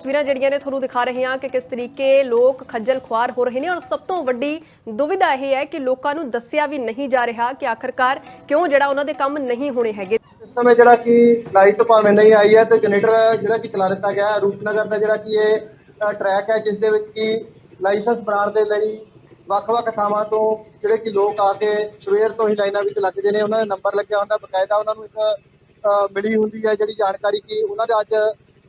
ਤਸਵੀਰਾਂ ਜਿਹੜੀਆਂ ਨੇ ਤੁਹਾਨੂੰ ਦਿਖਾ ਰਹੇ ਹਾਂ ਕਿ ਕਿਸ ਤਰੀਕੇ ਲੋਕ ਖੱਜਲ ਖੁਆਰ ਹੋ ਰਹੇ ਨੇ। ਔਰ ਸਭ ਤੋਂ ਵੱਡੀ ਦੁਵਿਧਾ ਇਹ ਹੈ ਕਿ ਲੋਕਾਂ ਨੂੰ ਦੱਸਿਆ ਵੀ ਨਹੀਂ ਜਾ ਰਿਹਾ ਕਿ ਆਖਰਕਾਰ ਕਿਉਂ ਜਿਹੜਾ ਉਹਨਾਂ ਦੇ ਕੰਮ ਨਹੀਂ ਹੋਣੇ ਹੈਗੇ। ਇਸ ਸਮੇਂ ਜਿਹੜਾ ਕਿ ਲਾਈਟ ਭਾਵੇਂ ਨਹੀਂ ਆਈ ਹੈ ਤੇ ਜਨਰੇਟਰ ਜਿਹੜਾ ਕਿ ਚਲਾ ਦਿੱਤਾ ਗਿਆ ਰੂਪਨਗਰ ਦਾ ਜਿਹੜਾ ਕਿ ਇਹ ਟਰੈਕ ਹੈ ਜਿਸ ਦੇ ਵਿੱਚ ਕਿ ਲਾਇਸੈਂਸ ਬਣਾਉਣ ਦੇ ਲਈ ਵੱਖ-ਵੱਖ ਥਾਵਾਂ ਤੋਂ ਜਿਹੜੇ ਕਿ ਲੋਕ ਆ ਕੇ ਸਵੇਰ ਤੋਂ ਹੀ ਲਾਈਨਾਂ ਵਿੱਚ ਲੱਗਦੇ ਨੇ। ਉਹਨਾਂ ਦਾ ਨੰਬਰ ਲੱਗਿਆ ਹੁੰਦਾ। ਬਕਾਇਦਾ ਉਹਨਾਂ ਨੂੰ ਇੱਕ ਮਿਲੀ ਹੁੰਦੀ ਹੈ ਜਿਹੜੀ ਜਾਣਕਾਰੀ ਕਿ ਉਹਨਾਂ ਦਾ ਅੱਜ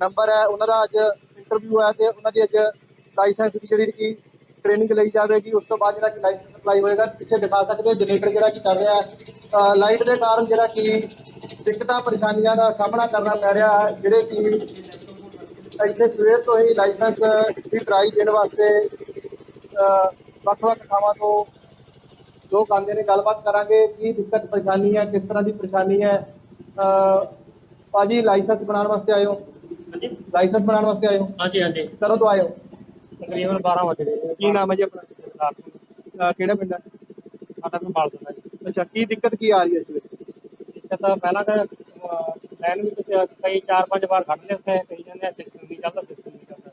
ਨੰਬਰ ਹੈ ਉਹਨਾਂ ਦਾ ਅੱਜ ਇੰਟਰਵਿਊ ਹੈ ਤੇ ਉਹਨਾਂ ਦੀ ਅੱਜ ਲਾਇਸੈਂਸ ਦੀ ਜਿਹੜੀ ਕਿ ਟ੍ਰੇਨਿੰਗ ਲਈ ਜਾਵੇਗੀ ਉਸ ਤੋਂ ਬਾਅਦ ਜਿਹੜਾ ਕਿ ਲਾਇਸੈਂਸ ਅਪਲਾਈ ਹੋਏਗਾ ਪਿੱਛੇ ਦਿਖਾ ਸਕਦੇ ਹੋ ਜਨਰੇਟਰ ਜਿਹੜਾ ਕਿ ਕਰ ਰਿਹਾ ਹੈ। ਲਾਈਟ ਦੇ ਕਾਰਨ ਜਿਹੜਾ ਕਿ ਦਿੱਕਤਾਂ ਪਰੇਸ਼ਾਨੀਆਂ ਦਾ ਸਾਹਮਣਾ ਕਰਨਾ ਪੈ ਰਿਹਾ ਹੈ ਜਿਹੜੇ ਕਿ ਇੱਥੇ ਸਵੇਰ ਤੋਂ ਹੀ ਲਾਇਸੈਂਸ ਦੀ ਟਰਾਈ ਦੇਣ ਵਾਸਤੇ ਵੱਖ-ਵੱਖ ਥਾਵਾਂ ਤੋਂ ਲੋਕ ਆਉਂਦੇ ਨੇ ਗੱਲਬਾਤ ਕਰਾਂਗੇ ਕੀ ਦਿੱਕਤ ਪਰੇਸ਼ਾਨੀ ਹੈ ਕਿਸ ਤਰ੍ਹਾਂ ਦੀ ਪਰੇਸ਼ਾਨੀ ਹੈ। ਅ, ਭਾਜੀ ਲਾਇਸੈਂਸ ਬਣਾਉਣ ਵਾਸਤੇ ਆਏ ਹੋ ਹਾਂਜੀ। ਲਾਇਸੈਂਸ ਬਣਾਉਣ ਵਾਸਤੇ ਆਏ ਹੋ? ਹਾਂਜੀ ਹਾਂਜੀ। ਕਦੋਂ ਤੋਂ ਆਏ ਹੋ? ਤਕਰੀਬਨ 12 ਵਜੇ ਦੇ ਕੀ ਨਾਮ ਹੈ ਜੀ ਆਪਣਾ? ਸਰਦਾਰ ਸਿੰਘ ਅ, ਕਿਹੜਾ ਪਿੰਡ ਹੈ? ਸਾਡਾ ਸੰਭਾਲ ਦਿੰਦਾ ਜੀ। ਅੱਛਾ ਕੀ ਦਿੱਕਤ ਕੀ ਆ ਰਹੀ ਹੈ ਇਸ ਵਿੱਚ? ਇੱਕ ਤਾਂ ਪਹਿਲਾਂ ਤਾਂ ਲਾਈਨ ਵਿੱਚ ਕਈ ਚਾਰ ਪੰਜ ਵਾਰ ਖੜ ਲਏ ਉੱਥੇ ਕਈ ਜਾਂਦੇ ਸਿਸਟਮ ਨਹੀਂ ਚੱਲਦਾ ਸਿਸਟਮ ਨਹੀਂ ਚੱਲਦਾ।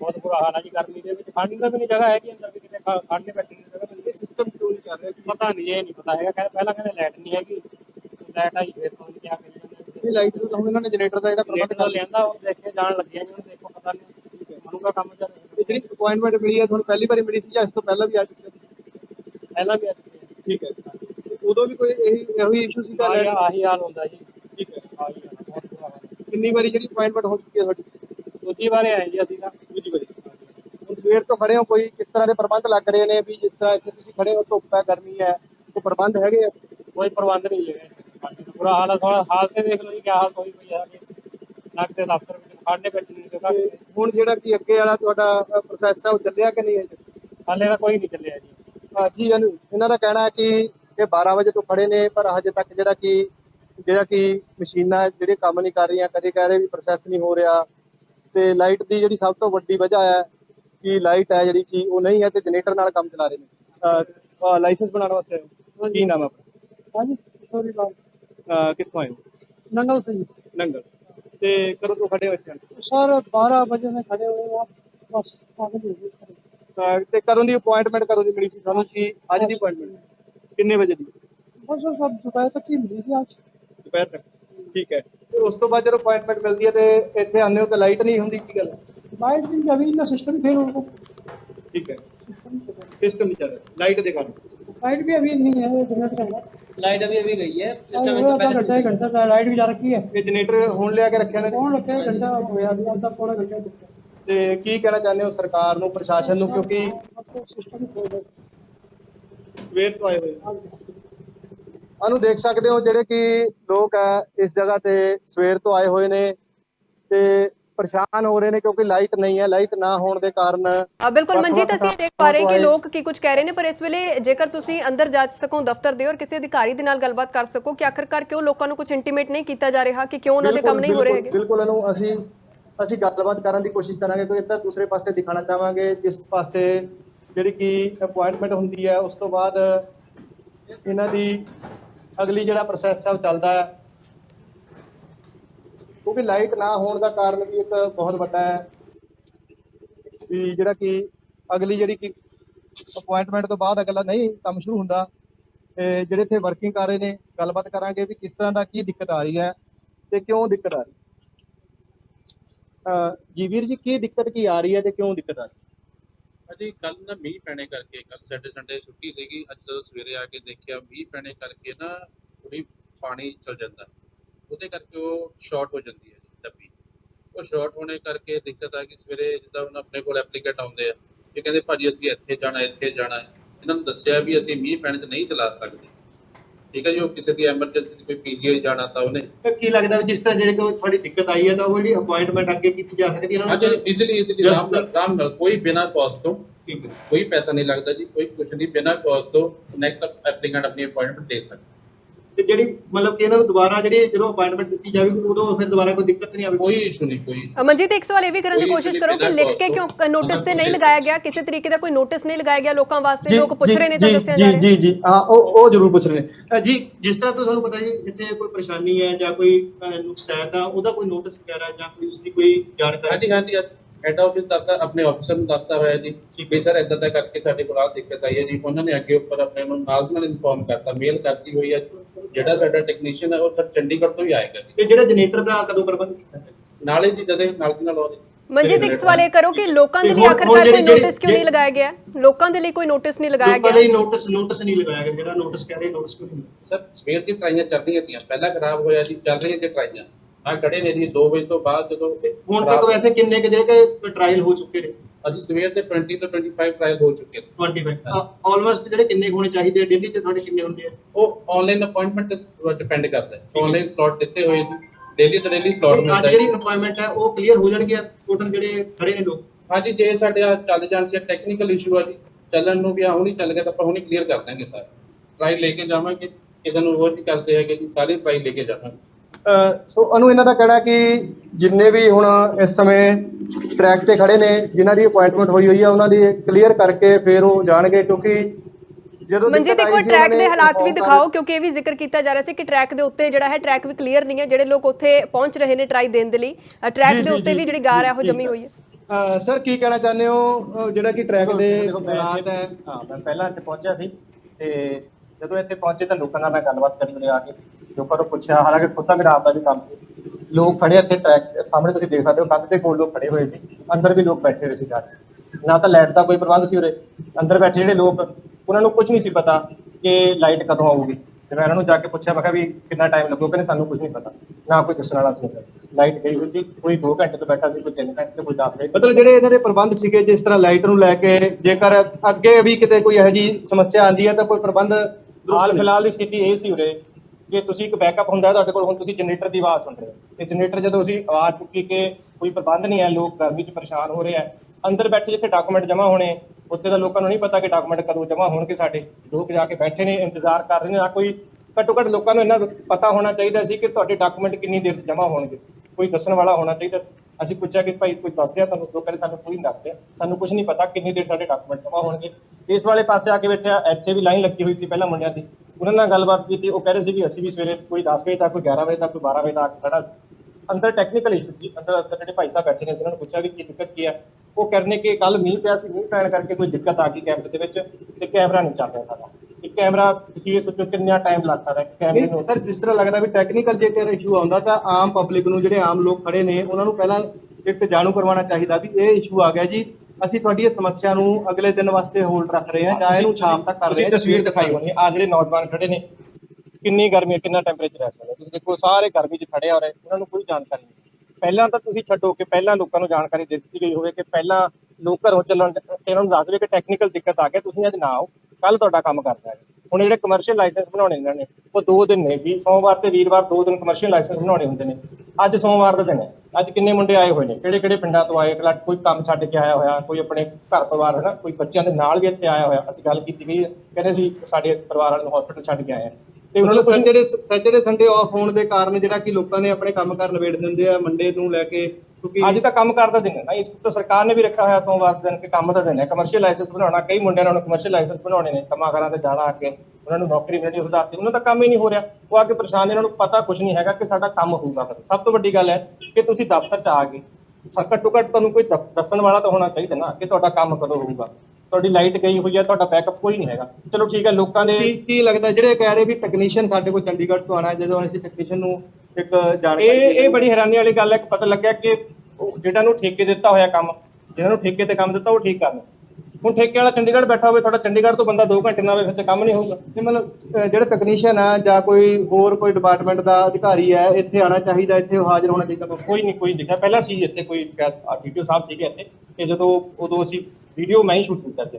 ਬਹੁਤ ਬੁਰਾ ਹਾਲ ਹੈ ਜੀ ਗਰਮੀ ਦੇ ਵਿੱਚ। ਖੜਨ ਦਾ ਵੀ ਨਹੀਂ ਜਗ੍ਹਾ ਹੈਗੀ ਅੰਦਰ ਵੀ ਕਿਤੇ ਖ- ਖੜਨੇ ਬੈਠਣ ਦੀ ਜਗ੍ਹਾ ਮਿਲਦੀ ਸਿਸਟਮ ਕਿਉਂ ਨਹੀਂ ਚੱਲ ਰਿਹਾ ਪਤਾ ਨਹੀਂ ਇਹ ਨਹੀਂ ਪਤਾ ਹੈਗਾ। ਕਹਿੰਦੇ ਪਹਿਲਾਂ ਕਹਿੰਦੇ ਲਾਈਟ ਨਹੀਂ ਹੈਗੀ। ਲਾਈਟ ਆਈ ਫਿਰ ਤੋਂ ਕਿਆ ਕਰੀ ਇਹ ਲਾਈਟ ਦਾ ਤਾਂ ਹੁਣ ਇਹਨਾਂ ਨੇ ਜਨਰੇਟਰ ਦਾ ਜਿਹੜਾ ਪ੍ਰਬੰਧ ਕਰ ਕਰ ਲਿਆ ਲਿਆਂਦਾ ਉਹ ਦੇਖੇ ਜਾਣ ਲੱਗਿਆ ਜੀ ਦੇਖੋ ਪਤਾ ਨਹੀਂ ਮਨੂਗਾ ਕੰਮ ਚੱਲ ਇਹ ਜਿਹੜੀ ਅਪਾਇੰਟਮੈਂਟ ਮਿਲੀ ਹੈ ਤੁਹਾਨੂੰ ਪਹਿਲੀ ਵਾਰੀ ਮਿਲੀ ਸੀ ਜਾਂ ਇਸ ਤੋਂ ਪਹਿਲਾਂ ਵੀ ਆ ਚੁੱਕੀ ਹੈ? ਪਹਿਲਾਂ ਵੀ ਅੱਜ ਠੀਕ ਹੈ। ਤੇ ਉਦੋਂ ਵੀ ਕੋਈ ਇਹੀ ਇਹੋ ਹੀ ਇਸ਼ੂ ਆਹੀ ਲਾਈਟ ਆਹੀ ਹਾਲ ਹੁੰਦਾ ਜੀ। ਠੀਕ ਹੈ। ਆਹੀ ਹਾਲ ਆ, ਬਹੁਤ ਬੁਰਾ ਹਾਲ। ਹੈ। ਕਿੰਨੀ ਵਾਰੀ ਜਿਹੜੀ ਅਪਾਇੰਟਮੈਂਟ ਹੋ ਚੁੱਕੀ ਹੈ ਤੁਹਾਡੀ? ਦੂਜੀ ਵਾਰੇ ਆਏ ਜੀ ਅਸੀਂ ਤਾਂ। ਦੂਜੀ ਵਾਰੀ। ਸਵੇਰ ਤੋਂ ਖੜੇ ਹੋ ਕੋਈ ਕਿਸ ਤਰ੍ਹਾਂ ਦੇ ਪ੍ਰਬੰਧ ਲੱਗ ਰਹੇ ਨੇ ਵੀ ਜਿਸ ਤਰ੍ਹਾਂ ਇੱਥੇ ਤੁਸੀਂ ਖੜੇ ਹੋ ਧੁੱਪ ਹੈ ਗਰਮੀ ਹੈ ਉਹ ਪ੍ਰਬੰਧ ਹੈਗੇ ਆ? ਕੋਈ ਪ੍ਰਬੰਧ ਨਹੀਂ ਹੈਗਾ। ਦਾ ਬੁਰਾ ਹਾਲ ਹੈ ਥੋੜਾ ਹਾਲ ਤੇ ਦੇਖ ਲਓ ਜੀ ਕੀ ਹਾਲ ਹੋਈ ਪਈ ਹੈ ਲੱਗ ਤੇ ਦਫ਼ਤਰ ਵਿੱਚ ਖੜਨੇ ਬੈਠੇ ਨਹੀਂ ਜਗ੍ਹਾ ਤੇ। ਹੁਣ ਜਿਹੜਾ ਕੀ ਅੱਗੇ ਵਾਲਾ ਤੁਹਾਡਾ ਪ੍ਰੋਸੈਸ ਹੈ ਉਹ ਚੱਲਿਆ ਕਿ ਨਹੀਂ ਹੈ ਹਾਲੇ ਤਾਂ ਕੋਈ ਨਹੀਂ ਚੱਲਿਆ ਜੀ। ਹਾਂ ਜੀ ਇਹਨੂੰ ਦਾ ਕਹਿਣਾ ਹੈ ਕਿ ਇਹ 12 ਵਜੇ ਤੋਂ ਖੜੇ ਨੇ ਪਰ ਹਜੇ ਤੱਕ ਜਿਹੜਾ ਕਿ ਜਿਹੜਾ ਕਿ ਮਸ਼ੀਨਾਂ ਜਿਹੜੇ ਕੰਮ ਨਹੀਂ ਕਰ ਰਹੀਆਂ ਕਦੇ ਕਹਿ ਰਹੇ ਵੀ ਪ੍ਰੋਸੈਸ ਨਹੀਂ ਹੋ ਰਿਹਾ। ਤੇ ਲਾਈਟ ਦੀ ਜਿਹੜੀ ਸਭ ਤੋਂ ਵੱਡੀ ਵਜ੍ਹਾ ਹੈ ਕਿ ਲਾਈਟ ਹੈ ਜਿਹੜੀ ਕਿ ਉਹ ਨਹੀਂ ਹੈ ਤੇ ਜਨਰੇਟਰ ਨਾਲ ਕੰਮ ਚਲਾ ਰਹੇ ਨੇ। ਲਾਇਸੈਂਸ ਬਣਾਉਣ ਵਾਸਤੇ? ਕੀ ਨਾਮ ਹੈ ਆਪਣਾ? ਹਾਂਜੀ ਸੋਰੀ ਬਾਤ ਅਹ ਕਿੱਥੋਂ ਆਏ ਹੋ ਨੰਗਲ ਸਿੰਘ ਨੰਗਲ ਤੇ ਕਦੋਂ ਤੋਂ ਖੜੇ ਹੋ ਇੱਥੇ सर बारह बजे में खड़े हुए हैं आप बस आगे देखिए ਅਹ ਤੇ ਕਦੋਂ ਦੀ ਅਪਾਇੰਟਮੈਂਟ ਕਦੋਂ ਦੀ ਮਿਲੀ ਸੀ ਤੁਹਾਨੂੰ ਕੀ ਅੱਜ ਦੀ ਅਪਾਇੰਟਮੈਂਟ ਕਿੰਨੇ ਵਜੇ ਦੀ बस वो सब दोपहर तक ही मिली थी आज ਦੁਪਹਿਰ ਤੱਕ ਠੀਕ ਹੈ ਤੇ ਉਸ ਤੋਂ ਬਾਅਦ ਜਦੋਂ ਅਪਾਇੰਟਮੈਂਟ ਮਿਲਦੀ ਹੈ ਤੇ ਇੱਥੇ ਆਉਂਦੇ ਹੋ ਤਾਂ ਲਾਈਟ ਨਹੀਂ ਹੁੰਦੀ ਕੀ ਗੱਲ लाइट भी अभी इनका सिस्टम फेल हो ਠੀਕ ਹੈ ਸਿਸਟਮ ਨਹੀਂ ਚੱਲ ਰਿਹਾ ਲਾਈਟ ਦੇ ਕਾਰਨ लाइट भी अभी नहीं है जनरेटर का लाइट अभी अभी गई है आधा घंटा एक घंटा का लाइट भी जा रखी है ਇਹ ਜਨਰੇਟਰ ਹੁਣ ਲਿਆ ਕੇ ਰੱਖਿਆ ਨੇ कौन रखे हैं? घंटा हो गया अभी आधा पौना घंटा ਤੇ ਕੀ ਕਹਿਣਾ ਚਾਹੁੰਦੇ ਹੋ ਸਰਕਾਰ ਨੂੰ ਪ੍ਰਸ਼ਾਸਨ ਨੂੰ ਕਿਉਂਕਿ सिस्टम फेल है ਸਵੇਰ ਤੋਂ ਆਏ ਹੋਏ ਆਨੂੰ ਦੇਖ ਸਕਦੇ ਹੋ ਜਿਹੜੇ ਕਿ ਲੋਕ ਹੈ ਇਸ ਜਗ੍ਹਾ ਤੇ ਸਵੇਰ ਤੋਂ ਆਏ ਹੋਏ ਨੇ ਤੇ ਪਰੇਸ਼ਾਨ ਹੋ ਰਹੇ ਨੇ ਕਿਉਂਕਿ ਲਾਈਟ ਨਹੀਂ ਹੈ ਲਾਈਟ ਨਾ ਹੋਣ ਦੇ ਕਾਰਨ ਬਿਲਕੁਲ ਮਨਜੀਤ ਅਸੀਂ ਦੇਖ ਪਾ ਰਹੇ ਕਿ ਲੋਕ ਕੀ ਕੁਝ ਕਹਿ ਰਹੇ ਨੇ ਪਰ ਇਸ ਵੇਲੇ ਜੇਕਰ ਤੁਸੀਂ ਅੰਦਰ ਜਾ ਸਕੋ ਦਫ਼ਤਰ ਦੇ ਔਰ ਕਿਸੇ ਅਧਿਕਾਰੀ ਦੇ ਨਾਲ ਗੱਲਬਾਤ ਕਰ ਸਕੋ ਕਿ ਆਖਰਕਾਰ ਕਿਉਂ ਲੋਕਾਂ ਨੂੰ ਕੁਝ ਇੰਟੀਮੇਟ ਨਹੀਂ ਕੀਤਾ ਜਾ ਰਿਹਾ ਕਿ ਕਿਉਂ ਉਹਨਾਂ ਦੇ ਕੰਮ ਨਹੀਂ ਹੋ ਰਹੇ ਹੈਗੇ? ਬਿਲਕੁਲ ਇਹਨੂੰ ਅਸੀਂ ਅਸੀਂ ਗੱਲਬਾਤ ਕਰਨ ਦੀ ਕੋਸ਼ਿਸ਼ ਕਰਾਂਗੇ ਕੋਈ ਇੱਧਰ ਦੂਸਰੇ ਪਾਸੇ ਦਿਖਾਣਾ ਚਾਹਾਂਗੇ ਜਿਸ ਪਾਸੇ ਜਿਹੜੀ ਕਿ ਅਪਾਇੰਟਮੈਂਟ ਹੁੰਦੀ ਹੈ ਉਸ ਤੋਂ ਬਾਅਦ ਇਹਨਾਂ ਦੀ ਅਗਲੀ ਜਿਹੜਾ ਪ੍ਰੋਸੈਸ ਹੈ ਉਹ ਚੱਲਦਾ ਹੈ। ਕਿਉਂਕਿ ਲਾਈਟ ਨਾ ਹੋਣ ਦਾ ਕਾਰਨ ਵੀ ਇੱਕ ਬਹੁਤ ਵੱਡਾ ਹੈ। ਵੀ ਜਿਹੜਾ ਕਿ ਅਗਲੀ ਜਿਹੜੀ ਕਿ ਅਪਾਇੰਟਮੈਂਟ ਤੋਂ ਬਾਅਦ ਅਗਲਾ ਨਹੀਂ ਕੰਮ ਸ਼ੁਰੂ ਹੁੰਦਾ, ਤੇ ਜਿਹੜੇ ਇੱਥੇ ਵਰਕਿੰਗ ਕਰ ਰਹੇ ਨੇ, ਗੱਲਬਾਤ ਕਰਾਂਗੇ ਵੀ ਕਿਸ ਤਰ੍ਹਾਂ ਦਾ ਕੀ ਦਿੱਕਤ ਆ ਰਹੀ ਹੈ ਤੇ ਕਿਉਂ ਦਿੱਕਤ ਆ ਰਹੀ। ਜੀ ਵੀਰ ਜੀ, ਕੀ ਦਿੱਕਤ ਕੀ ਆ ਰਹੀ ਹੈ ਤੇ ਕਿਉਂ ਦਿੱਕਤ ਆ ਰਹੀ? ਹੈ ਅਜੀ ਕੱਲ ਨਾ ਮੀਂਹ ਪੈਣੇ ਕਰਕੇ ਕੱਲ ਸੈਟਰਡੇ ਸੰਡੇ ਛੁੱਟੀ ਸੀਗੀ, ਅੱਜ ਜਦੋਂ ਸਵੇਰੇ ਆ ਕੇ ਦੇਖਿਆ ਮੀਂਹ ਪੈਣੇ ਕਰਕੇ ਨਾ ਥੋੜੀ ਪਾਣੀ ਚਲ ਜਾਂਦਾ। ਉਹਦੇ ਕਰਕੇ ਉਹ ਸ਼ਾਰਟ ਹੋ ਜਾਂਦੀ ਹੈ ਡੱਬੀ ਉਹ ਸ਼ਾਰਟ ਹੋਣੇ ਕਰਕੇ ਦਿੱਕਤ ਆ ਗਈ। ਸਵੇਰੇ ਜਿੱਦਾਂ ਹੁਣ ਆਪਣੇ ਕੋਲ ਐਪਲੀਕੇਟ ਆਉਂਦੇ ਆ ਇਹ ਕਹਿੰਦੇ ਭਾਜੀ ਅਸੀਂ ਇੱਥੇ ਜਾਣਾ ਇੱਥੇ ਜਾਣਾ। ਇਹਨਾਂ ਨੂੰ ਦੱਸਿਆ ਵੀ ਅਸੀਂ ਮੀਂਹ ਪੈਣੇ 'ਚ ਨਹੀਂ ਚਲਾ ਸਕਦੇ। ਠੀਕ ਹੈ ਜੀ ਉਹ ਕਿਸੇ ਦੀ ਐਮਰਜੈਂਸੀ ਕੋਈ ਪੀਜੀਆਈ ਜਾਣਾ ਤਾਂ ਉਹਨੇ ਤਾਂ ਕੀ ਲੱਗਦਾ ਜਿਸ ਤਰ੍ਹਾਂ ਜਿਹੜੇ ਕੋਈ ਤੁਹਾਡੀ ਦਿੱਕਤ ਆਈ ਹੈ ਤਾਂ ਉਹ ਜਿਹੜੀ ਅਪਾਇੰਟਮੈਂਟ ਅੱਗੇ ਕੀਤੀ ਜਾ ਸਕਦੀ ਹੈ ਹਾਂਜੀ ਇਜ਼ੀਲੀ Just- ਆਰਾਮ ਨਾਲ ਆਰਾਮ ਨਾਲ ਕੋਈ ਬਿਨਾ ਕਾਸਟ ਤੋਂ ਕੋਈ ਪੈਸਾ ਨਹੀਂ ਲੱਗਦਾ ਜੀ ਕੋਈ ਕੁਝ ਨਹੀਂ ਬਿਨਾ ਕਾਸਟ ਤੋਂ ਨੈਕਸਟ ਐਪਲੀਕੈਂਟ ਆਪਣੀ ਅਪਾਇੰਟਮੈਂਟ ਦੇ ਸਕਦਾ। ਤੇ ਜਿਹੜੀ ਮਤਲਬ ਕਿ ਇਹਨਾਂ ਨੂੰ ਦੁਬਾਰਾ ਜਿਹੜੀ ਜਦੋਂ ਅਪਾਇੰਟਮੈਂਟ ਦਿੱਤੀ ਜਾਵੇਗੀ ਉਦੋਂ ਫਿਰ ਦੁਬਾਰਾ ਕੋਈ ਦਿੱਕਤ ਨਹੀਂ ਆਵੇਗੀ? ਕੋਈ ਇਸ਼ੂ ਨਹੀਂ ਕੋਈ। ਅਮਨਜੀਤ ਇੱਕ ਸਵਾਲ ਇਹ ਵੀ ਕਰਨ ਦੀ ਕੋਸ਼ਿਸ਼ ਕਰੋ ਕਿ ਲਿਖ ਕੇ ਕਿਉਂ ਨੋਟਿਸ ਤੇ ਨਹੀਂ ਲਗਾਇਆ ਗਿਆ? ਕਿਸੇ ਤਰੀਕੇ ਦਾ ਕੋਈ ਨੋਟਿਸ ਨਹੀਂ ਲਗਾਇਆ ਗਿਆ ਲੋਕਾਂ ਵਾਸਤੇ? ਜੀ, ਲੋਕ ਪੁੱਛ ਜੀ, ਰਹੇ ਨੇ ਤਾਂ ਜੀ, ਦੱਸਿਆ ਜੀ ਜਾ ਰਿਹਾ ਜੀ ਜੀ। ਹਾਂ ਉਹ ਉਹ ਜ਼ਰੂਰ ਪੁੱਛ ਰਹੇ ਨੇ। ਜੀ ਜਿਸ ਤਰ੍ਹਾਂ ਤੁਹਾਨੂੰ ਪਤਾ ਜੀ ਜਿੱਥੇ ਕੋਈ ਪਰੇਸ਼ਾਨੀ ਹੈ ਜਾਂ ਕੋਈ ਅ, ਨੁਕਸ ਹੈ ਉਹਦਾ ਕੋਈ ਨੋਟਿਸ ਵਗੈਰਾ ਜਾਂ ਕੋਈ ਉਸਦੀ ਕੋਈ ਜਾਣਕਾਰੀ? ਹਾਂਜੀ ਹਾਂਜੀ। ਹੈਡ ਆਫਿਸ ਦੱਸਦਾ ਆਪਣੇ ਅਫਸਰ ਨੂੰ ਦੱਸਦਾ ਹੋਇਆ ਜੀ ਕਿ ਵੀ ਸਰ ਇਦਾਂ ਦਾ ਕਰਕੇ ਸਾਡੇ ਕੋਲ ਆਹ ਦਿੱਕਤ ਆਈ ਹੈ ਜੀ। ਉਹਨਾਂ ਨੇ ਅੱਗੇ ਉੱਪਰ ਆਪਣੇ ਨੂੰ ਨਾਲ ਇਨਫੋਰਮ ਕਰਤਾ ਮੇਲ ਕਰਤੀ ਹੋਈ ਹੈ। ਜਿਹੜਾ ਸਾਡਾ ਟੈਕਨੀਸ਼ੀਅਨ ਹੈ ਉਹ ਸਰ ਚੰਡੀਗੜ੍ਹ ਤੋਂ ਹੀ ਆਏਗਾ ਜੀ ਤੇ ਜਿਹੜਾ ਜਨਰੇਟਰ ਦਾ ਕਦੋਂ ਪ੍ਰਬੰਧ ਕੀਤਾ ਹੈ ਨਾਲੇ ਜੀ ਜਦੇ ਨਾਲ ਦੀ ਨਾਲ ਉਹਦੇ ਮਨਜੀਤ ਇੱਕ ਸਵਾਲ ਇਹ ਕਰੋ ਕਿ ਲੋਕਾਂ ਦੇ ਤੇ ਲਈ ਆਖਰਕਾਰ ਕੋਈ ਨੋਟਿਸ ਕਿਉਂ ਨਹੀਂ ਲਗਾਇਆ ਗਿਆ? ਲੋਕਾਂ ਦੇ ਲਈ ਕੋਈ ਨੋਟਿਸ ਨਹੀਂ ਲਗਾਇਆ ਲੋਕਾਂ ਗਿਆ? ਲਈ ਨੋਟਿਸ ਨੋਟਿਸ ਨਹੀਂ ਲਗਾਇਆ ਗਿਆ। ਜਿਹੜਾ ਨੋਟਿਸ ਕਹਿ ਰਹੇ ਨੋਟਿਸ ਕਿਉਂ ਨਹੀਂ ਸਰ ਸਵੇਰ ਦੀ ਟਰਾਈਆਂ ਚੱਲ ਰਹੀਆਂ ਤੀਆਂ ਪਹਿਲਾਂ ਖਰਾਬ ਹੋਇਆ ਜੀ ਚੱਲ ਰਹੀਆਂ ਜੀ ਟਰਾਈਆਂ। ਆ ਖੜੇ ਨੇ ਜੀ 2 ਵਜੇ ਤੋਂ ਬਾਅਦ ਜਦੋਂ ਹੁਣ ਤੱਕ ਵੈਸੇ ਕਿੰਨੇ ਕੁ ਜਿਹੜੇ ਟ੍ਰਾਇਲ ਹੋ ਚੁੱਕੇ ਨੇ? ਅਸੀਂ ਸਵੇਰ ਦੇ 20 ਤੋਂ 25 ਟਰਾਇਲ ਹੋ ਚੁੱਕੇ ਨੇ। 25 ਆਲਮੋਸਟ ਜਿਹੜੇ ਕਿੰਨੇ ਕੁ ਹੋਣੇ ਚਾਹੀਦੇ ਡੇਲੀ ਤੇ ਤੁਹਾਡੇ ਕਿੰਨੇ ਹੁੰਦੇ ਆ? ਉਹ ਆਨਲਾਈਨ ਅਪਾਇੰਟਮੈਂਟ ਤੇ ਡਿਪੈਂਡ ਕਰਦਾ ਹੈ। ਆਨਲਾਈਨ ਸਲੋਟ ਦਿੱਤੇ ਹੋਏ ਜੀ ਡੇਲੀ ਤੇ ਡੇਲੀ ਸਲੋਟ ਮਿਲਦਾ ਜਿਹੜੀ ਹੈ ਅਪਾਇੰਟਮੈਂਟ ਹੈ ਉਹ ਕਲੀਅਰ ਹੋ ਜਾਣਗੇ ਟੋਟਲ ਜਿਹੜੇ ਖੜੇ ਨੇ ਲੋਕ? ਹਾਂਜੀ ਜੇ ਸਾਡੇ ਆ ਚੱਲ ਜਾਣ ਜੇ ਟੈਕਨੀਕਲ ਇਸ਼ੂ ਆ ਜੀ ਚੱਲਣ ਨੂੰ ਵੀ ਆ ਹੁਣੀ ਚੱਲ ਗਿਆ ਤਾਂ ਆਪਾਂ ਹੁਣੀ ਕਲੀਅਰ ਕਰ ਦਾਂਗੇ ਸਰ। ਟਰਾਈ ਲੈ ਕੇ ਜਾਵਾਂਗੇ। ਕਿਸੇ ਨੂੰ ਹੋਰ ਵੀ ਕਰਦੇ ਹੈਗੇ ਜੀ ਸਾਰੀ ਟਰਾਈ ਲੈ ਕੇ ਜਾਵਾਂਗੇ। ਸੋ ਅਨੂ ਇਹਨਾਂ ਦਾ ਕਹਿਣਾ ਕਿ ਜਿੰਨੇ ਵੀ ਹੁਣ ਇਸ ਸਮੇਂ ਟਰੈਕ ਤੇ ਖੜੇ ਨੇ ਜਿਨ੍ਹਾਂ ਦੀ ਅਪਾਇੰਟਮੈਂਟ ਹੋਈ ਹੋਈ ਆ ਉਹਨਾਂ ਦੀ ਕਲੀਅਰ ਕਰਕੇ ਫਿਰ ਉਹ ਜਾਣਗੇ ਕਿਉਂਕਿ ਜਦੋਂ ਵਾਰ ਆਈ ਸੀ ਟਰੈਕ ਉਹਨਾਂ ਦੇ ਹਾਲਾਤ ਵੀ ਦਿਖਾਓ ਕਿਉਂਕਿ ਇਹ ਵੀ ਜ਼ਿਕਰ ਕੀਤਾ ਜਾ ਰਿਹਾ ਸੀ ਕਿ ਟਰੈਕ ਦੇ ਉੱਤੇ ਜਿਹੜਾ ਹੈ ਟਰੈਕ ਵੀ ਕਲੀਅਰ ਨਹੀਂ ਹੈ ਜਿਹੜੇ ਲੋਕ ਉੱਥੇ ਪਹੁੰਚ ਰਹੇ ਨੇ ਟਰਾਈ ਦੇਣ ਦੇ ਲਈ। ਟਰੈਕ ਦੇ ਉੱਤੇ ਵੀ ਜਿਹੜੀ ਗਾਰ ਹੈ ਉਹ ਜੰਮੀ ਹੋਈ ਹੈ। ਸਰ ਕੀ ਕਹਿਣਾ ਚਾਹੁੰਦੇ ਹੋ? ਜਿਹੜਾ ਕਿ ਟਰੈਕ ਦੇ ਹਾਲਾਤ ਹੈ। ਹਾਂ ਮੈਂ ਪਹਿਲਾਂ ਇੱਥੇ ਪਹੁੰਚਿਆ ਸੀ ਤੇ ਜਦੋਂ ਇੱਥੇ ਪਹੁੰਚੇ ਤਾਂ ਲੋਕਾਂ ਨਾਲ ਮੈਂ ਗੱਲਬਾਤ ਕਰੀ ਉਰੇ ਆ ਕੇ ਲੋਕਾਂ ਨੂੰ ਪੁੱਛਿਆ, ਹਾਲਾਂਕਿ ਖੁਦ ਦਾ ਮੇਰਾ ਆਪਦਾ ਵੀ ਕੰਮ ਸੀ। ਲੋਕ ਖੜੇ ਇੱਥੇ ਟਰੈਕ ਸਾਹਮਣੇ, ਤੁਸੀਂ ਦੇਖ ਸਕਦੇ ਹੋ, ਕੰਧ ਦੇ ਕੋਲ ਲੋਕ ਖੜੇ ਹੋਏ ਸੀ। ਅੰਦਰ ਵੀ ਲੋਕ ਬੈਠੇ ਹੋਏ ਸੀ ਜਾ ਕੇ। ਨਾ ਤਾਂ ਲਾਈਟ ਦਾ ਕੋਈ ਪ੍ਰਬੰਧ ਸੀ ਉਰੇ। ਅੰਦਰ ਬੈਠੇ ਜਿਹੜੇ ਲੋਕ, ਉਹਨਾਂ ਨੂੰ ਕੁਝ ਨਹੀਂ ਸੀ ਪਤਾ ਕਿ ਲਾਈਟ ਕਦੋਂ ਆਊਗੀ। ਤੇ ਮੈਂ ਉਹਨਾਂ ਨੂੰ ਜਾ ਕੇ ਪੁੱਛਿਆ, ਮੈਂ ਕਿਹਾ ਵੀ ਕਿੰਨਾ ਟਾਈਮ ਲੱਗੂ? ਕਹਿੰਦੇ, ਸਾਨੂੰ ਕੁਝ ਨਹੀਂ ਪਤਾ। ਨਾ ਕੋਈ ਦੱਸਣ ਵਾਲਾ ਸੀ ਲਾਈਟ ਗਈ ਹੋਈ ਸੀ, ਕੋਈ 2 ਘੰਟੇ ਤੋਂ ਬੈਠਾ ਸੀ, ਕੋਈ 3 ਘੰਟੇ ਤੋਂ, ਕੋਈ 10 ਘੰਟੇ ਮਤਲਬ ਜਿਹੜੇ ਇਹਨਾਂ ਦੇ ਪ੍ਰਬੰਧ ਸੀਗੇ, ਜਿਸ ਤਰ੍ਹਾਂ ਲਾਈਟ ਨੂੰ ਲੈ ਕੇ ਜੇਕਰ ਅੱਗੇ ਵੀ ਕਿਤੇ ਕੋਈ ਇਹੋ ਜਿਹੀ ਸਮੱਸਿਆ ਆਂਦੀ ਹੈ, ਤਾਂ ਕੋਈ ਪ੍ਰਬੰਧ ਹਾਲ ਫਿਲਹਾਲ ਦੀ ਸਥਿਤੀ ਇਹ ਸੀ ਉਰੇ। ਜੇ ਤੁਸੀਂ ਇੱਕ ਬੈਕਅਪ ਹੁੰਦਾ ਤੁਹਾਡੇ ਕੋਲ, ਹੁਣ ਤੁਸੀਂ ਜਨਰੇਟਰ ਦੀ ਆਵਾਜ਼ ਸੁਣ ਰਹੇ ਹੋ। ਤੇ ਜਨਰੇਟਰ ਜਦੋਂ ਅਸੀਂ ਆਵਾਜ਼ ਚੁੱਕੀ ਕਿ ਕੋਈ ਪ੍ਰਬੰਧ ਨਹੀਂ ਹੈ, ਲੋਕ ਗਰਮੀ 'ਚ ਪਰੇਸ਼ਾਨ ਹੋ ਰਹੇ ਆ ਅੰਦਰ ਬੈਠੇ ਜਿੱਥੇ ਡਾਕੂਮੈਂਟ ਜਮ੍ਹਾਂ ਹੋਣੇ, ਉੱਥੇ ਤਾਂ ਲੋਕਾਂ ਨੂੰ ਨਹੀਂ ਪਤਾ ਕਿ ਡਾਕੂਮੈਂਟ ਕਦੋਂ ਜਮ੍ਹਾਂ ਹੋਣਗੇ ਸਾਡੇ। ਲੋਕ ਜਾ ਕੇ ਬੈਠੇ ਨੇ, ਇੰਤਜ਼ਾਰ ਕਰ ਰਹੇ ਨੇ, ਨਾ ਕੋਈ ਘੱਟੋ ਘੱਟ ਲੋਕਾਂ ਨੂੰ ਇਹਨਾਂ ਪਤਾ ਹੋਣਾ ਚਾਹੀਦਾ ਸੀ ਕਿ ਤੁਹਾਡੇ ਡਾਕੂਮੈਂਟ ਕਿੰਨੀ ਦੇਰ 'ਚ ਜਮ੍ਹਾਂ ਹੋਣਗੇ। ਕੋਈ ਦੱਸਣ ਵਾਲਾ ਹੋਣਾ ਚਾਹੀਦਾ ਅਸੀਂ ਪੁੱਛਿਆ ਕਿ ਭਾਈ ਕੋਈ ਦੱਸ ਰਿਹਾ ਤੁਹਾਨੂੰ? ਲੋਕ ਕਹਿੰਦੇ, ਸਾਨੂੰ ਕੋਈ ਨਹੀਂ ਦੱਸ ਰਿਹਾ। ਸਾਨੂੰ ਕੁਝ ਨਹੀਂ ਪਤਾ ਕਿੰਨੀ ਦੇਰ ਸਾਡੇ ਡਾਕੂਮੈਂਟ ਜਮ੍ਹਾਂ ਹੋਣਗੇ। ਇਸ ਵਾਲੇ ਪਾਸੇ ਆ ਕੇ ਬੈਠਿਆ, ਇੱਥੇ ਵੀ ਲਾਈਨ ਲੱਗੀ ਹੋਈ ਸੀ ਪਹਿਲਾਂ ਮੁੰਡਿਆਂ ਦੀ। ਉਹਨਾਂ ਨਾਲ ਗੱਲਬਾਤ ਕੀਤੀ, ਉਹ ਕਹਿ ਰਹੇ ਸੀ ਕਿ ਅਸੀਂ ਵੀ ਸਵੇਰੇ ਕੋਈ 10 ਵਜੇ ਤੱਕ, ਕੋਈ 11 ਵਜੇ ਤੱਕ, ਕੋਈ 12 ਵਜੇ ਤੱਕ ਖੜਾ ਸੀ। ਅੰਦਰ ਟੈਕਨੀਕਲ ਇਸ਼ੂ ਸੀ, ਅੰਦਰ ਅੰਦਰ ਜਿਹੜੇ ਭਾਈ ਸਾਹਿਬ ਬੈਠੇ ਨੇ ਉਹਨਾਂ ਨੂੰ ਪੁੱਛਿਆ ਵੀ ਕੀ ਦਿੱਕਤ ਕੀ ਹੈ। ਉਹ ਕਰਨੇ ਕਿ ਕੱਲ ਮੀਂਹ ਪਿਆ ਸੀ, ਮੀਂਹ ਪੈਣ ਕਰਕੇ ਕੋਈ ਦਿੱਕਤ ਆ ਗਈ ਕੈਮਰੇ ਦੇ ਵਿੱਚ ਤੇ ਕੈਮਰਾ ਨਹੀਂ ਚੱਲ ਰਿਹਾ ਸਾਡਾ। ਇੱਕ ਕੈਮਰਾ ਤੁਸੀਂ ਇਹ ਸੋਚੋ ਕਿੰਨਾ ਟਾਈਮ ਲੱਗ ਸਕਦਾ ਕੈਮਰੇ ਨੂੰ ਸਰ, ਜਿਸ ਤਰ੍ਹਾਂ ਲੱਗਦਾ ਵੀ ਟੈਕਨੀਕਲ ਜੇਕਰ ਇਸ਼ੂ ਆਉਂਦਾ ਤਾਂ ਆਮ ਪਬਲਿਕ ਨੂੰ, ਜਿਹੜੇ ਆਮ ਲੋਕ ਖੜੇ ਨੇ, ਉਹਨਾਂ ਨੂੰ ਪਹਿਲਾਂ ਇੱਕ ਜਾਣੂ ਕਰਵਾਉਣਾ ਚਾਹੀਦਾ ਵੀ ਇਹ ਇਸ਼ੂ ਆ ਗਿਆ ਜੀ। ਅਸੀਂ ਤੁਹਾਡੀ ਇਹ ਸਮੱਸਿਆ ਨੂੰ ਅਗਲੇ ਦਿਨ ਵਾਸਤੇ ਹੋਲਡ ਰੱਖ ਰਹੇ ਹਾਂ ਜਾਂ ਇਹਨੂੰ ਸ਼ਾਮ ਤੱਕ ਕਰ ਰਹੇ ਹਾਂ ਤਸਵੀਰ ਦਿਖਾਈ ਹੋਣੀ ਆ ਜਿਹੜੇ ਨੌਜਵਾਨ ਖੜੇ ਨੇ ਕਿੰਨੀ ਗਰਮੀ ਹੈ ਕਿੰਨਾ ਟੈਂਪਰੇਚਰ ਹੈ ਤੁਸੀਂ ਦੇਖੋ ਸਾਰੇ ਗਰਮੀ 'ਚ ਖੜੇ ਹੋ ਰਹੇ ਉਹਨਾਂ ਨੂੰ ਕੋਈ ਜਾਣਕਾਰੀ ਨਹੀਂ। ਪਹਿਲਾਂ ਤਾਂ ਤੁਸੀਂ ਛੱਡੋ ਕਿ ਪਹਿਲਾਂ ਲੋਕਾਂ ਨੂੰ ਜਾਣਕਾਰੀ ਦੇ ਦਿੱਤੀ ਗਈ ਹੋਵੇ ਕਿ ਪਹਿਲਾਂ ਲੋਕ ਘਰੋਂ ਚੱਲਣ ਤੇ ਇਹਨਾਂ ਨੂੰ ਦੱਸ ਦੇਵੇ ਕਿ ਟੈਕਨੀਕਲ ਦਿੱਕਤ ਆ ਗਿਆ ਤੁਸੀਂ ਅੱਜ ਨਾ ਆਓ ਕੱਲ ਤੁਹਾਡਾ ਕੰਮ ਕਰਦਾ ਹੈ। ਹੁਣ ਜਿਹੜੇ ਕਮਰਸ਼ੀਅਲ ਲਾਇਸੈਂਸ ਬਣਾਉਣੇ ਇਹਨਾਂ ਨੇ ਉਹ ਦੋ ਦਿਨ ਨੇ ਵੀ ਸੋਮਵਾਰ ਤੇ ਵੀਰਵਾਰ ਦੋ ਦਿਨ ਕਮਰਸ਼ੀਅਲ ਲਾਇਸੈਂਸ ਬਣਾਉਣੇ ਹੁੰਦੇ ਨੇ। ਅੱਜ ਸੋਮਵਾਰ ਦਾ ਦਿਨ ਹੈ। ਅੱਜ ਕਿੰਨੇ ਮੁੰਡੇ ਆਏ ਹੋਏ ਨੇ? ਕਿਹੜੇ ਕਿਹੜੇ ਪਿੰਡਾਂ ਤੋਂ ਆਏ? ਕਲਾ ਕੋਈ ਕੰਮ ਛੱਡ ਕੇ ਆਇਆ ਹੋਇਆ ਕੋਈ ਆਪਣੇ ਘਰ ਪਰਿਵਾਰ ਹੈ ਨਾ ਕੋਈ ਬੱਚਿਆਂ ਦੇ ਨਾਲ ਵੀ ਇੱਥੇ ਆਇਆ ਹੋਇਆ। ਅਸੀਂ ਗੱਲ ਕੀਤੀ ਗਈ ਕਹਿੰਦੇ ਸੀ ਸਾਡੇ ਪਰਿਵਾਰ ਵਾਲਿਆਂ ਨੂੰ ਹਸਪੀਟਲ ਛੱਡ ਕੇ ਆਏ ਆ। ਤੇ ਉਹਨਾਂ ਨੂੰ ਸੈਚਰਡੇ ਸੈਚਰਡੇ ਸੰਡੇ ਆਫ ਹੋਣ ਦੇ ਕਾਰਨ ਜਿਹੜਾ ਕਿ ਲੋਕਾਂ ਨੇ ਆਪਣੇ ਕੰਮ ਕਰ ਨਿਬੇੜ ਦਿੰਦੇ ਆ ਮੰਡੇ ਨੂੰ ਲੈ ਕੇ ਕਿਉਂਕਿ ਅੱਜ ਤਾਂ ਕੰਮ ਕਰਦਾ ਦਿਨ ਹੈ ਨਾ, ਇਸ ਤੋਂ ਸਰਕਾਰ ਨੇ ਵੀ ਰੱਖਿਆ ਹੋਇਆ ਸੋਮਵਾਰ ਦਿਨ ਕਿ ਕੰਮ ਦਾ ਦਿਨ ਹੈ। ਕਮਰਸ਼ੀਅਲ ਲਾਇਸੈਂਸ ਬਣਾਉਣਾ, ਕਈ ਮੁੰਡਿਆਂ ਨੇ ਕਮਰਸ਼ੀਅਲ ਲਾਇਸੈਂਸ ਬਣਾਉਣੇ ਨੇ, ਕੰਮਾਂ ਤੇ ਜਾਣਾ ਆ ਕੇ, ਉਹਨਾਂ ਨੂੰ ਨੌਕਰੀ ਮਿਲਣੀ ਉਸ ਦਾ ਉਹਨਾਂ ਦਾ ਕੰਮ ਹੀ ਨਹੀਂ ਹੋ ਰਿਹਾ। ਉਹ ਆ ਕੇ ਪਰੇਸ਼ਾਨ ਇਹਨਾਂ ਨੂੰ ਪਤਾ ਕੁਝ ਨਹੀਂ ਹੈਗਾ ਕਿ ਸਾਡਾ ਕੰਮ ਹੋਊਗਾ ਕਦੋਂ। ਸਭ ਤੋਂ ਵੱਡੀ ਗੱਲ ਹੈ ਕਿ ਤੁਸੀਂ ਦਫ਼ਤਰ 'ਚ ਆ ਗਏ। ਘੱਟੋ ਘੱਟ ਤੁਹਾਨੂੰ ਕੋਈ ਦੱਸਣ ਵਾਲਾ ਤਾਂ ਹੋਣਾ ਚਾਹੀਦਾ ਨਾ ਕਿ ਤੁਹਾਡਾ ਕੰਮ ਕਦੋਂ ਹੋਊਗਾ। ਤੁਹਾਡੀ ਲਾਈਟ ਗਈ ਹੋਈ ਹੈ, ਤੁਹਾਡਾ ਬੈਕਅਪ ਕੋਈ ਨਹੀਂ ਹੈਗਾ। ਚਲੋ ਠੀਕ ਹੈ, ਲੋਕਾਂ ਦੇ ਕੀ ਕੀ ਲੱਗਦਾ, ਜਿਹੜੇ ਕਹਿ ਰਹੇ ਵੀ ਟੈਕਨੀਸ਼ੀਅਨ ਸਾਡੇ ਕੋਲ ਚੰਡੀਗੜ੍ਹ ਤੋਂ ਆਣਾ ਜਦੋਂ ਅਸੀਂ ਟੈਕਨੀਸ਼ੀਅਨ ਨੂੰ ਇੱਕ ਜਾਣਕਾਰੀ ਇਹ ਇਹ ਬੜੀ ਹੈਰਾਨੀ ਵਾਲੀ ਗੱਲ ਹੈ ਕਿ ਪਤਾ ਲੱਗਿਆ ਕਿ ਉਹ ਜਿਹੜਾ ਨੂੰ ਠੇਕੇ ਦਿੱਤਾ ਹੋਇਆ ਕੰਮ ਜਿਹਨਾਂ ਨੂੰ ਠੇਕੇ ਤੇ ਕੰਮ ਦਿੱਤਾ ਉਹ ਠੀਕ ਕਰਨ ਹੁਣ ਠੇਕੇ ਵਾਲਾ ਚੰਡੀਗੜ੍ਹ ਬੈਠਾ ਹੋਵੇ ਤੁਹਾਡਾ ਚੰਡੀਗੜ੍ਹ ਤੋਂ ਬੰਦਾ 2 ਘੰਟੇ ਨਾਲ ਫਿਰ ਤੇ ਕੰਮ ਨਹੀਂ ਹੋਊਗਾ। ਤੇ ਮਤਲਬ ਜਿਹੜਾ ਟੈਕਨੀਸ਼ੀਅਨ ਆ ਜਾਂ ਕੋਈ ਹੋਰ ਕੋਈ ਡਿਪਾਰਟਮੈਂਟ ਦਾ ਅਧਿਕਾਰੀ ਹੈ ਇੱਥੇ ਆਣਾ ਚਾਹੀਦਾ ਇੱਥੇ ਹਾਜ਼ਰ ਹੋਣਾ ਚਾਹੀਦਾ। ਕੋਈ ਨਹੀਂ ਕੋਈ ਦਿਖਿਆ। ਪਹਿਲਾਂ ਸੀ ਇੱਥੇ ਕੋਈ ਵੀਡੀਓ ਸਾਹਿਬ ਸੀਗੇ ਇੱਥੇ ਤੇ ਜਦੋਂ ਉਦੋਂ ਅਸੀਂ ਵੀਡੀਓ ਮੈਂ ਹੀ ਸ਼ੂਟ ਕੀਤਾ ਸੀ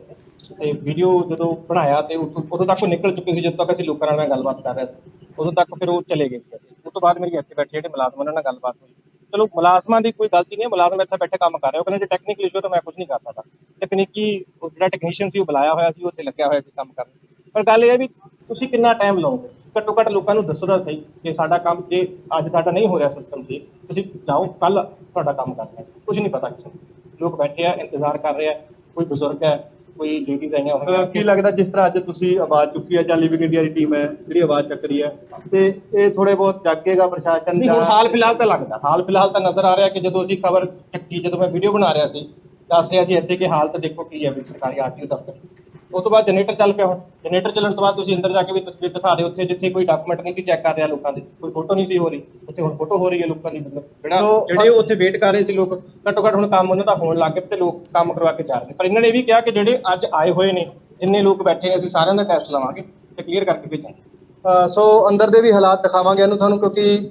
ਤੇ ਵੀਡੀਓ ਜਦੋਂ ਬਣਾਇਆ ਤੇ ਉਦੋਂ ਤੱਕ ਉਹ ਨਿਕਲ ਚੁੱਕੇ ਸੀ ਜਦੋਂ ਤੱਕ ਅਸੀਂ ਲੋਕਾਂ ਨਾਲ ਗੱਲਬਾਤ ਕਰ ਰਿਹਾ ਸੀ। ਉਦੋਂ ਤੱਕ ਫਿਰ ਉਹ ਚਲੇ ਗਏ ਸੀ ਉਸ ਤੋਂ ਬਾਅਦ ਮੇਰੀ ਇੱਥੇ ਬੈਠੇ ਜਿਹੜੇ ਮੁਲਾਜ਼ਮ ਉਹਨਾਂ ਨਾਲ ਗੱਲਬਾਤ ਹੋਈ। ਚਲੋ, ਮੁਲਾਜ਼ਮਾਂ ਦੀ ਕੋਈ ਗਲਤੀ ਨਹੀਂ ਹੈ ਮੁਲਾਜ਼ਮ ਇੱਥੇ ਬੈਠੇ ਕੰਮ ਕਰ ਰਹੇ ਹੋ ਕਹਿੰਦੇ ਜੇ ਟੈਕਨੀਕਲ ਇਸ਼ੂ ਤਾਂ ਮੈਂ ਕੁਝ ਨਹੀਂ ਕਰ ਸਕਦਾ। ਤਕਨੀਕੀ ਜਿਹੜਾ ਟੈਕਨੀਸ਼ੀਅਨ ਸੀ, ਉਹ ਬੁਲਾਇਆ ਹੋਇਆ ਸੀ ਉਹ ਉੱਥੇ ਲੱਗਿਆ ਹੋਇਆ ਸੀ ਕੰਮ ਕਰਨ। ਪਰ ਗੱਲ ਇਹ ਹੈ ਵੀ ਤੁਸੀਂ ਕਿੰਨਾ ਟਾਈਮ ਲਓਗੇ ਘੱਟੋ ਘੱਟ ਲੋਕਾਂ ਨੂੰ ਦੱਸੋ ਤਾਂ ਸਹੀ ਕਿ ਸਾਡਾ ਕੰਮ, ਜੇ ਅੱਜ ਸਾਡਾ ਨਹੀਂ ਹੋ ਰਿਹਾ ਸਿਸਟਮ ਠੀਕ ਤੁਸੀਂ ਜਾਓ ਕੱਲ ਤੁਹਾਡਾ ਕੰਮ ਕਰਨਾ ਹੈ ਕੁਝ ਨਹੀਂ ਪਤਾ ਕਿਸੇ ਨੂੰ। ਲੋਕ ਬੈਠੇ ਆ, ਇੰਤਜ਼ਾਰ ਕਰ ਰਹੇ ਆ, ਕੋਈ ਬਜ਼ੁਰਗ ਹੈ ਕੋਈ ਲੇਡੀਜ਼ ਆਈਆਂ ਹੋਣਗੀਆਂ? ਕੀ ਲੱਗਦਾ ਜਿਸ ਤਰ੍ਹਾਂ ਅੱਜ ਤੁਸੀਂ ਆਵਾਜ਼ ਚੁੱਕੀ ਹੈ ਜਾਂ ਲਿਵਿੰਗ ਇੰਡੀਆ ਦੀ ਟੀਮ ਹੈ ਜਿਹੜੀ ਆਵਾਜ਼ ਚੱਕ ਰਹੀ ਹੈ ਤੇ ਇਹ ਥੋੜੇ ਬਹੁਤ ਜਾਗੇਗਾ ਪ੍ਰਸ਼ਾਸਨ ਹੁਣ ਹਾਲ ਫਿਲਹਾਲ ਤਾਂ ਲੱਗਦਾ। ਹਾਲ ਫਿਲਹਾਲ ਤਾਂ ਨਜ਼ਰ ਆ ਰਿਹਾ ਕਿ ਜਦੋਂ ਅਸੀਂ ਖਬਰ ਚੱਕੀ ਜਦੋਂ ਮੈਂ ਵੀਡੀਓ ਬਣਾ ਰਿਹਾ ਸੀ ਦੱਸ ਰਿਹਾ ਸੀ ਇੱਥੇ ਕਿ ਹਾਲਤ ਦੇਖੋ ਕੀ ਹੈ ਵੀ ਸਰਕਾਰੀ ਆਰਟੀਓ ਦਫ਼ਤਰ। ਉਸ ਤੋਂ ਬਾਅਦ ਜਨਰੇਟਰ ਚੱਲ ਪਿਆ ਹੁਣ। ਜਨਰੇਟਰ ਚੱਲਣ ਤੋਂ ਬਾਅਦ ਤੁਸੀਂ ਅੰਦਰ ਜਾ ਕੇ ਵੀ ਤਸਵੀਰ ਦਿਖਾ ਰਹੇ ਹੋ ਉੱਥੇ ਜਿੱਥੇ ਕੋਈ ਡਾਕੂਮੈਂਟ ਨਹੀਂ ਸੀ ਚੈੱਕ ਕਰ ਰਿਹਾ ਲੋਕਾਂ ਦੇ ਕੋਈ ਫੋਟੋ ਨਹੀਂ ਸੀ ਹੋ ਰਹੀ ਉੱਥੇ ਹੁਣ ਫੋਟੋ ਹੋ ਰਹੀ ਹੈ ਲੋਕਾਂ ਦੀ ਮਤਲਬ ਜਿਹੜਾ ਜਿਹੜੇ ਉੱਥੇ ਵੇਟ ਕਰ ਰਹੇ ਸੀ ਲੋਕ ਘੱਟੋ ਘੱਟ ਹੁਣ ਕੰਮ ਉਹਨਾਂ ਦਾ ਹੋਣ ਲੱਗ ਗਿਆ ਤੇ ਲੋਕ ਕੰਮ ਕਰਵਾ ਕੇ ਜਾ ਰਹੇ ਪਰ ਇਹਨਾਂ ਨੇ ਇਹ ਵੀ ਕਿਹਾ ਕਿ ਜਿਹੜੇ ਅੱਜ ਆਏ ਹੋਏ ਨੇ ਜਿੰਨੇ ਲੋਕ ਬੈਠੇ ਨੇ ਅਸੀਂ ਸਾਰਿਆਂ ਦਾ ਟੈਸਟ ਲਵਾਂਗੇ ਤੇ ਕਲੀਅਰ ਕਰਕੇ ਭੇਜਾਂਗੇ। ਸੋ ਅੰਦਰ ਦੇ ਵੀ ਹਾਲਾਤ ਦਿਖਾਵਾਂਗੇ ਇਹਨੂੰ ਤੁਹਾਨੂੰ ਕਿਉਂਕਿ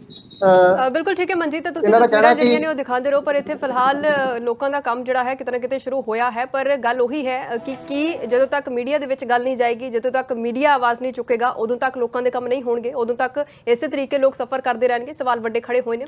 ਬਿਲਕੁਲ ਠੀਕ ਹੈ ਮਨਜੀਤ ਤੁਸੀਂ ਤਸਵੀਰਾਂ ਜਿਹੜੀਆਂ ਨੇ ਉਹ ਦਿਖਾਉਂਦੇ ਰਹੋ ਪਰ ਇੱਥੇ ਫਿਲਹਾਲ ਲੋਕਾਂ ਦਾ ਕੰਮ ਜਿਹੜਾ ਹੈ ਕਿਤੇ ਨਾ ਕਿਤੇ ਸ਼ੁਰੂ ਹੋਇਆ ਹੈ ਪਰ ਗੱਲ ਉਹੀ ਹੈ ਕਿ ਕੀ ਜਦੋਂ ਤੱਕ ਮੀਡੀਆ ਦੇ ਵਿੱਚ ਗੱਲ ਨਹੀਂ ਜਾਏਗੀ ਜਦੋਂ ਤੱਕ ਮੀਡੀਆ ਆਵਾਜ਼ ਨਹੀਂ ਚੁੱਕੇਗਾ ਉਦੋਂ ਤੱਕ ਲੋਕਾਂ ਦੇ ਕੰਮ ਨਹੀਂ ਹੋਣਗੇ ਉਦੋਂ ਤੱਕ ਇਸੇ ਤਰੀਕੇ ਲੋਕ ਸਫਰ ਕਰਦੇ ਰਹਿਣਗੇ। ਸਵਾਲ ਵੱਡੇ ਖੜੇ ਹੋਏ ਨੇ।